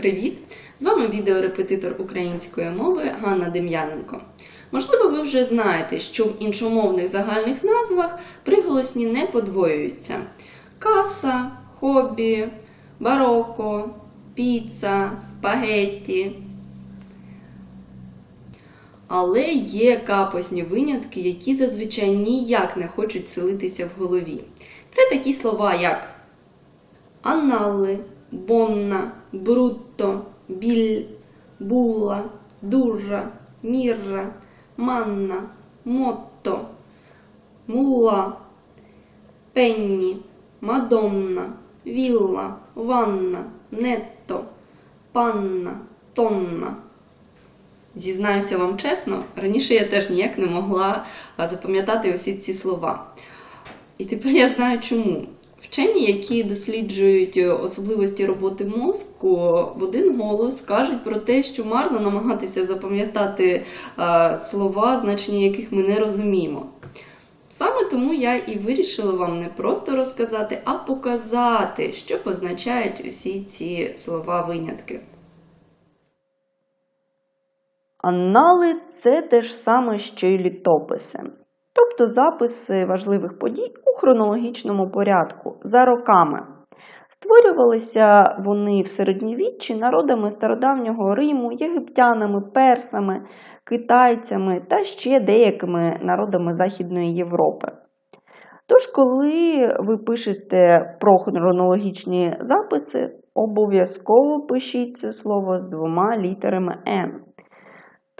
Привіт! З вами відеорепетитор української мови Ганна Дем'яненко. Можливо, ви вже знаєте, що в іншомовних загальних назвах приголосні не подвоюються: каса, хобі, бароко, піца, спагетті. Але є капосні винятки, які зазвичай ніяк не хочуть селитися в голові. Це такі слова, як Анналли, Бонна, Брутто, Біль, Була, Дурра, Мірра, Манна, Мотто, Мула, Пенні, Мадонна, Вілла, Ванна, Нетто, Панна, Тонна. Зізнаюся вам чесно, раніше я теж ніяк не могла запам'ятати усі ці слова. І тепер я знаю чому. Вчені, які досліджують е, особливості роботи мозку, в один голос кажуть про те, що марно намагатися запам'ятати е, слова, значення яких ми не розуміємо. Саме тому я і вирішила вам не просто розказати, а показати, що позначають усі ці слова-винятки. Аннали це те ж саме, що й літописи, тобто записи важливих подій у хронологічному порядку за роками. Створювалися вони в середньовіччі народами стародавнього Риму, єгиптянами, персами, китайцями та ще деякими народами Західної Європи. Тож, коли ви пишете про хронологічні записи, обов'язково пишіть це слово з двома літерами Н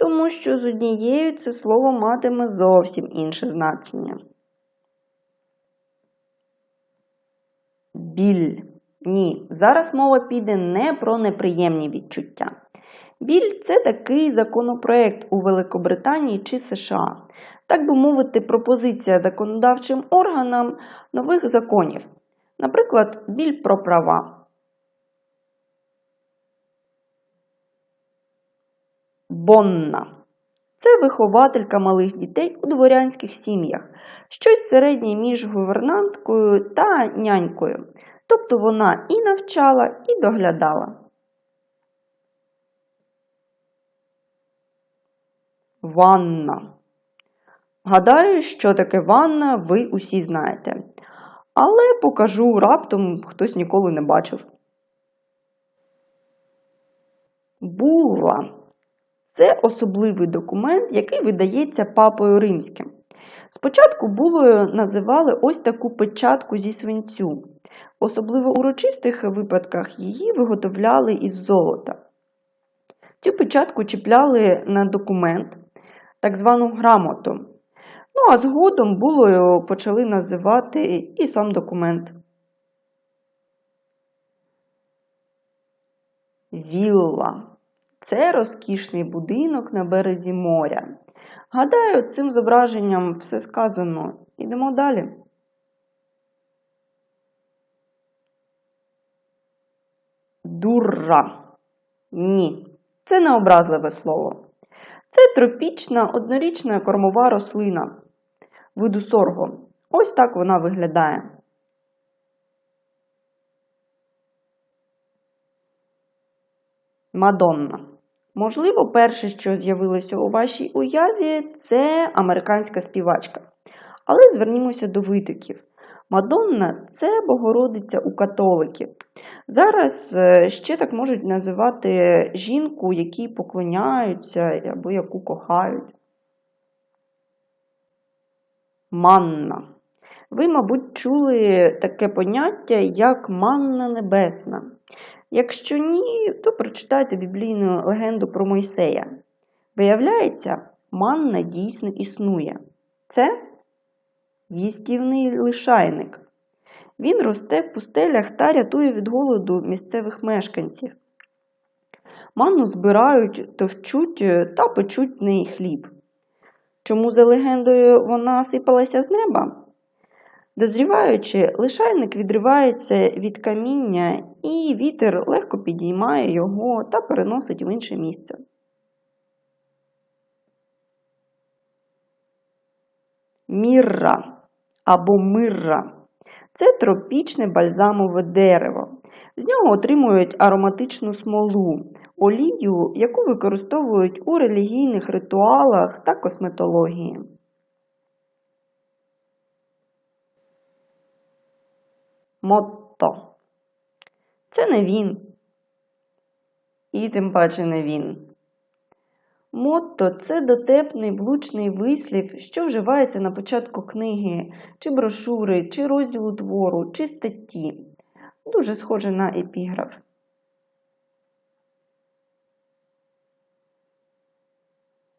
тому що з однією це слово матиме зовсім інше значення. Біль. Ні, зараз мова піде не про неприємні відчуття. Біль це такий законопроект у Великобританії чи США, так би мовити, пропозиція законодавчим органам нових законів, наприклад, біль про права. Бонна. Це вихователька малих дітей у дворянських сім'ях, щось середнє між гувернанткою та нянькою. Тобто вона і навчала, і доглядала. Ванна. Гадаю, що таке ванна, ви усі знаєте. Але покажу раптом хтось ніколи не бачив. Була. Це особливий документ, який видається папою римським. Спочатку булою називали ось таку печатку зі свинцю. Особливо у урочистих випадках її виготовляли із золота. Цю печатку чіпляли на документ, так звану грамоту. Ну а згодом булою почали називати і сам документ. Вілла. Це розкішний будинок на березі моря. Гадаю, цим зображенням все сказано. Ідемо далі. Дурра. Ні, це не образливе слово. Це тропічна однорічна кормова рослина виду сорго. Ось так вона виглядає. Мадонна. Можливо, перше, що з'явилося у вашій уяві, це американська співачка. Але звернімося до витоків. Мадонна це Богородиця у католиків. Зараз е, ще так можуть називати жінку, якій поклоняються або яку кохають. Манна. Ви, мабуть, чули таке поняття, як манна небесна. Якщо ні, то прочитайте біблійну легенду про Мойсея. Виявляється, манна дійсно існує. Це їстівний лишайник. Він росте в пустелях та рятує від голоду місцевих мешканців. Манну збирають, товчуть та печуть з неї хліб. Чому за легендою вона сипалася з неба? Дозріваючи, лишайник відривається від каміння, і вітер легко підіймає його та переносить в інше місце. Мірра або мирра це тропічне бальзамове дерево. З нього отримують ароматичну смолу, олію, яку використовують у релігійних ритуалах та косметології. Мотто. Це не він. І тим паче не він. Мотто це дотепний влучний вислів, що вживається на початку книги, чи брошури, чи розділу твору, чи статті. Дуже схоже на епіграф.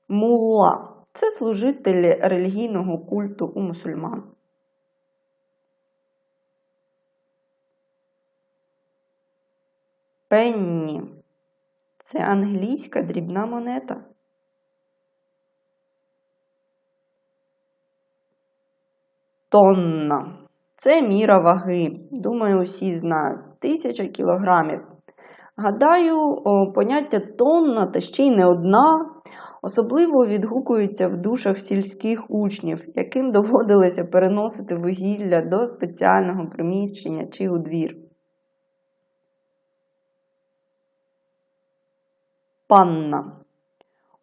Мулла це служителі релігійного культу у мусульман. Пенні це англійська дрібна монета. Тонна. Це міра ваги. Думаю, усі знають. Тисяча кілограмів. Гадаю, поняття тонна та ще й не одна особливо відгукуються в душах сільських учнів, яким доводилося переносити вугілля до спеціального приміщення чи у двір. Панна.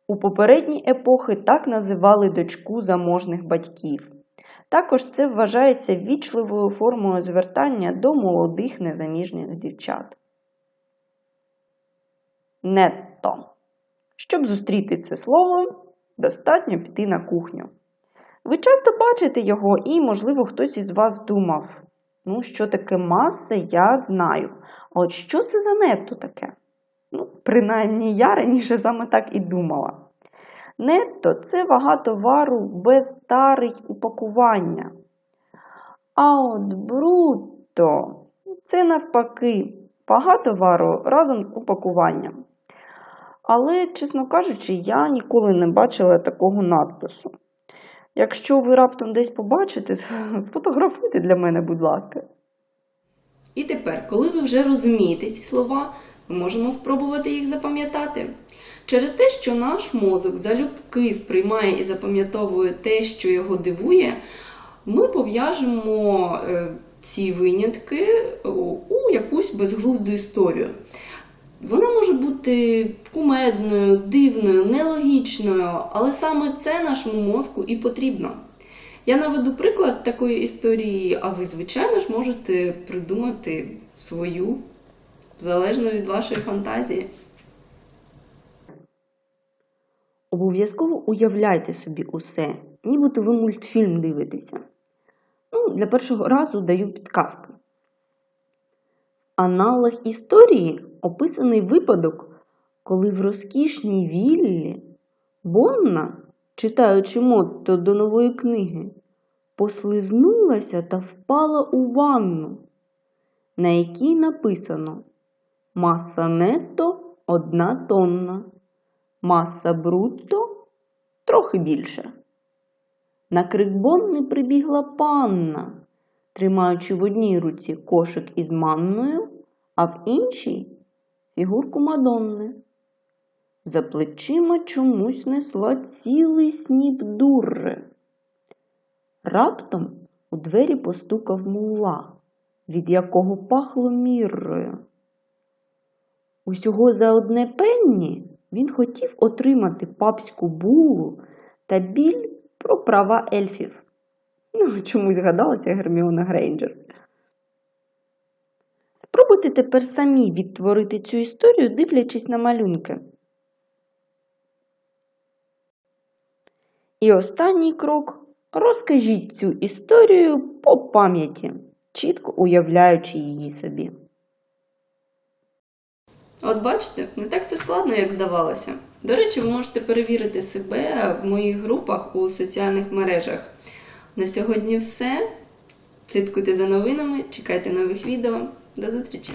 У попередні епохи так називали дочку заможних батьків. Також це вважається вічливою формою звертання до молодих незаміжніх дівчат. Нетто. Щоб зустріти це слово, достатньо піти на кухню. Ви часто бачите його, і, можливо, хтось із вас думав: ну, що таке маса, я знаю. А от що це за нетто таке? Ну, принаймні я раніше саме так і думала. Нетто це вага товару без тари й упакування. А от брутто це навпаки вага товару разом з упакуванням. Але, чесно кажучи, я ніколи не бачила такого надпису. Якщо ви раптом десь побачите, сфотографуйте для мене, будь ласка. І тепер, коли ви вже розумієте ці слова, ми можемо спробувати їх запам'ятати. Через те, що наш мозок залюбки сприймає і запам'ятовує те, що його дивує, ми пов'яжемо е, ці винятки у якусь безглузду історію. Вона може бути кумедною, дивною, нелогічною, але саме це нашому мозку і потрібно. Я наведу приклад такої історії, а ви, звичайно ж, можете придумати свою, залежно від вашої фантазії. Обов'язково уявляйте собі усе, нібито ви мультфільм дивитеся. Ну, для першого разу даю підказку. Аналог історії описаний випадок, коли в розкішній віллі Бонна, читаючи мотто до нової книги, послизнулася та впала у ванну, на якій написано Маса нетто одна тонна, маса брутто трохи більше. На крик Бонни прибігла панна, тримаючи в одній руці кошик із манною, а в іншій фігурку Мадонни. За плечима чомусь несла цілий сніп дурри. Раптом у двері постукав мулла, від якого пахло міррою. Усього за одне пенні він хотів отримати папську булу та біль про права ельфів. Ну, чомусь згадалася Герміона Грейнджер. Спробуйте тепер самі відтворити цю історію, дивлячись на малюнки. І останній крок розкажіть цю історію по пам'яті, чітко уявляючи її собі. От бачите, не так це складно, як здавалося. До речі, ви можете перевірити себе в моїх групах у соціальних мережах. На сьогодні все. Слідкуйте за новинами, чекайте нових відео. До зустрічі!